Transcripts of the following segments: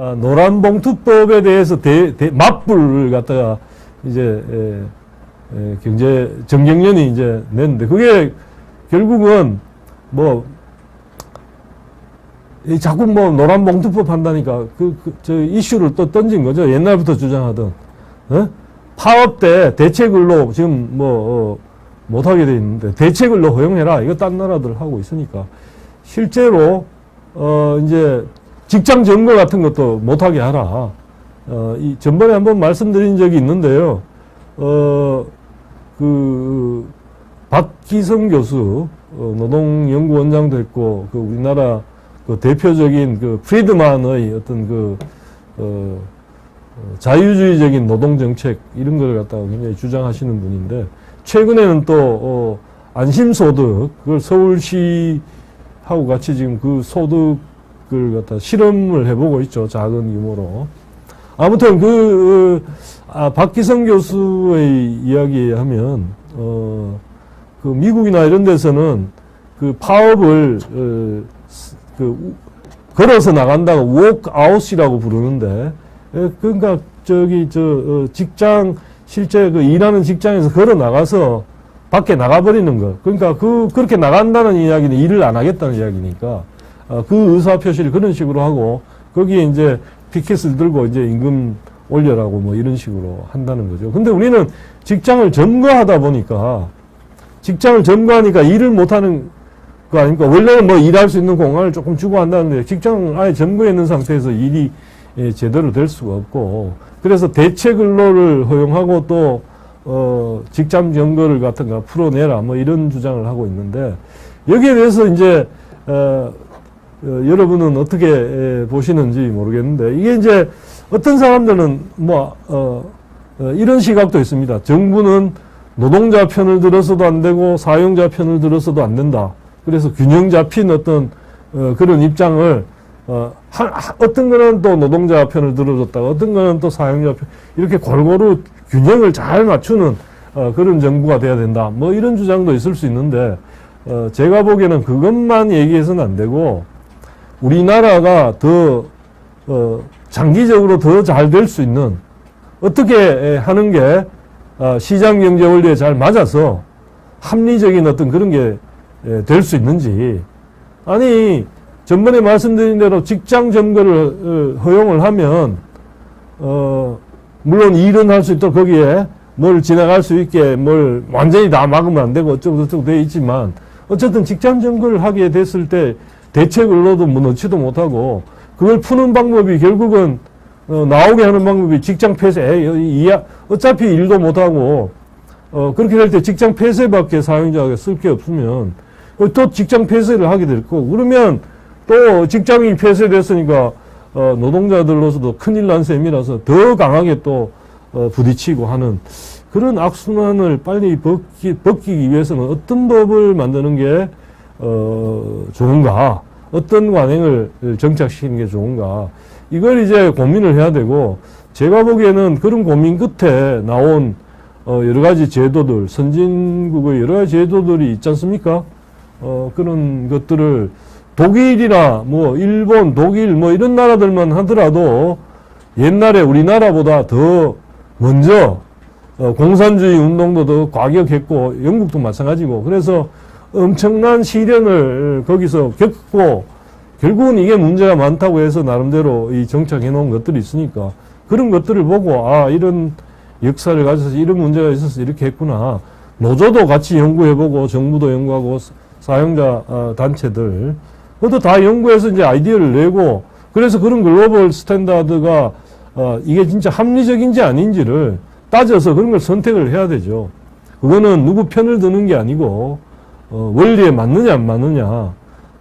아, 노란봉투법에 대해서 대, 대, 맞불을 갖다가 이제 에, 에, 경제 정경련이 이제 냈는데 그게 결국은 뭐 이 자꾸 뭐 노란봉투법 한다니까 그, 그, 저 이슈를 또 던진 거죠. 옛날부터 주장하던. 어? 파업 때 대책을로 지금 뭐, 어, 못하게 돼 있는데 대책을로 허용해라. 이거 딴 나라들 하고 있으니까. 실제로, 어, 이제 직장 점거 같은 것도 못하게 하라. 어, 이 전번에 한번 말씀드린 적이 있는데요. 어, 그, 박기성 교수, 어, 노동연구원장도 했고, 그 우리나라 그 대표적인 그 프리드만의 어떤 그, 어, 어, 자유주의적인 노동정책 이런 걸 갖다가 굉장히 주장하시는 분인데, 최근에는 또, 어, 안심소득, 그걸 서울시하고 같이 지금 그 소득 을 갖다 실험을 해보고 있죠. 작은 규모로. 아무튼 그, 어, 아, 박기성 교수의 이야기에 하면, 어, 그 미국이나 이런 데서는 그 파업을, 어, 그 우- 걸어서 나간다고 워크아웃이라고 부르는데 에, 그러니까 저기 저 어, 직장 실제 그 일하는 직장에서 걸어 나가서 밖에 나가버리는 거 그러니까 그 그렇게 나간다는 이야기는 일을 안 하겠다는 이야기니까 어, 그 의사 표시를 그런 식으로 하고 거기에 이제 피켓을 들고 이제 임금 올려라고 뭐 이런 식으로 한다는 거죠. 근데 우리는 직장을 점거하다 보니까 직장을 점거하니까 일을 못하는 거 아닙니까? 원래는 뭐 일할 수 있는 공간을 조금 주고 한다는데 직장을 아예 점거해 있는 상태에서 일이 예, 제대로 될 수가 없고 그래서 대체 근로를 허용하고 또 어, 직장 점거를 같은 거 풀어내라 뭐 이런 주장을 하고 있는데 여기에 대해서 이제 어, 어, 여러분은 어떻게 에, 보시는지 모르겠는데 이게 이제 어떤 사람들은 뭐 어, 어, 이런 시각도 있습니다. 정부는 노동자 편을 들어서도 안 되고 사용자 편을 들어서도 안 된다. 그래서 균형 잡힌 어떤 어, 그런 입장을 어, 하, 하- 어떤 거는 또 노동자 편을 들어줬다가 어떤 거는 또 사용자 편 이렇게 골고루 균형을 잘 맞추는 어, 그런 정부가 돼야 된다. 뭐 이런 주장도 있을 수 있는데 어, 제가 보기에는 그것만 얘기해서는 안 되고 우리나라가 더 어, 장기적으로 더 잘 될 수 있는 어떻게 에, 하는 게 어, 시장 경제 원리에 잘 맞아서 합리적인 어떤 그런 게 될 수 있는지. 아니 전번에 말씀드린 대로 직장 점거를 어, 허용을 하면 어 물론 일은 할 수 있도록 거기에 뭘 지나갈 수 있게 뭘 완전히 다 막으면 안 되고 어쩌고 저쩌고 돼 있지만 어쨌든 직장 점거를 하게 됐을 때 대책을로도 뭐 넣지도 못하고 그걸 푸는 방법이 결국은 어, 나오게 하는 방법이 직장 폐쇄 에이, 이- 어차피 일도 못하고 어, 그렇게 될 때 직장 폐쇄밖에 사용자가 쓸 게 없으면 어, 또 직장 폐쇄를 하게 될 거고 그러면 또 직장이 폐쇄됐으니까 어, 노동자들로서도 큰일 난 셈이라서 더 강하게 또 어, 부딪히고 하는 그런 악순환을 빨리 벗기, 벗기기 위해서는 어떤 법을 만드는 게 어, 좋은가? 어떤 관행을 정착시키는 게 좋은가? 이걸 이제 고민을 해야 되고 제가 보기에는 그런 고민 끝에 나온 어, 여러 가지 제도들, 선진국의 여러 가지 제도들이 있지 않습니까? 어, 그런 것들을 독일이나 뭐 일본, 독일 뭐 이런 나라들만 하더라도 옛날에 우리나라보다 더 먼저 어, 공산주의 운동도 더 과격했고 영국도 마찬가지고. 그래서 엄청난 시련을 거기서 겪고 결국은 이게 문제가 많다고 해서 나름대로 이 정착해 놓은 것들이 있으니까 그런 것들을 보고 아 이런 역사를 가져서 이런 문제가 있어서 이렇게 했구나 노조도 같이 연구해보고 정부도 연구하고 사- 사용자 어, 단체들 그것도 다 연구해서 이제 아이디어를 내고 그래서 그런 글로벌 스탠다드가 어, 이게 진짜 합리적인지 아닌지를 따져서 그런 걸 선택을 해야 되죠. 그거는 누구 편을 드는 게 아니고 어, 원리에 맞느냐 안 맞느냐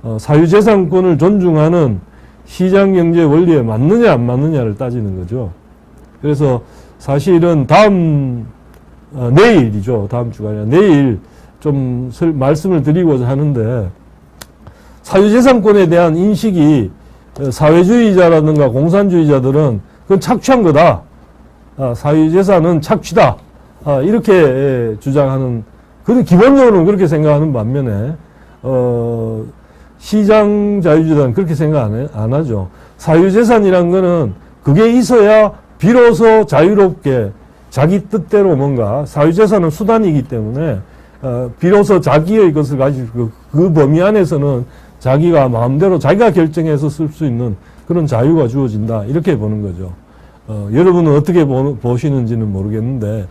어, 사유재산권을 존중하는 시장경제 원리에 맞느냐 안 맞느냐를 따지는 거죠. 그래서 사실은 다음 어, 내일이죠. 다음 주가 아니라 내일 좀 설- 말씀을 드리고자 하는데 사유재산권에 대한 인식이 어, 사회주의자라든가 공산주의자들은 그건 착취한 거다. 아, 사유재산은 착취다. 아, 이렇게 예, 주장하는 그런 기본적으로는 그렇게 생각하는 반면에 어, 시장 자유주의자는 그렇게 생각 안, 해- 안 하죠. 사유재산이란 거는 그게 있어야 비로소 자유롭게 자기 뜻대로 뭔가 사유재산은 수단이기 때문에 어, 비로소 자기의 것을 가지고 그, 그 범위 안에서는 자기가 마음대로 자기가 결정해서 쓸 수 있는 그런 자유가 주어진다 이렇게 보는 거죠. 어, 여러분은 어떻게 보, 보시는지는 모르겠는데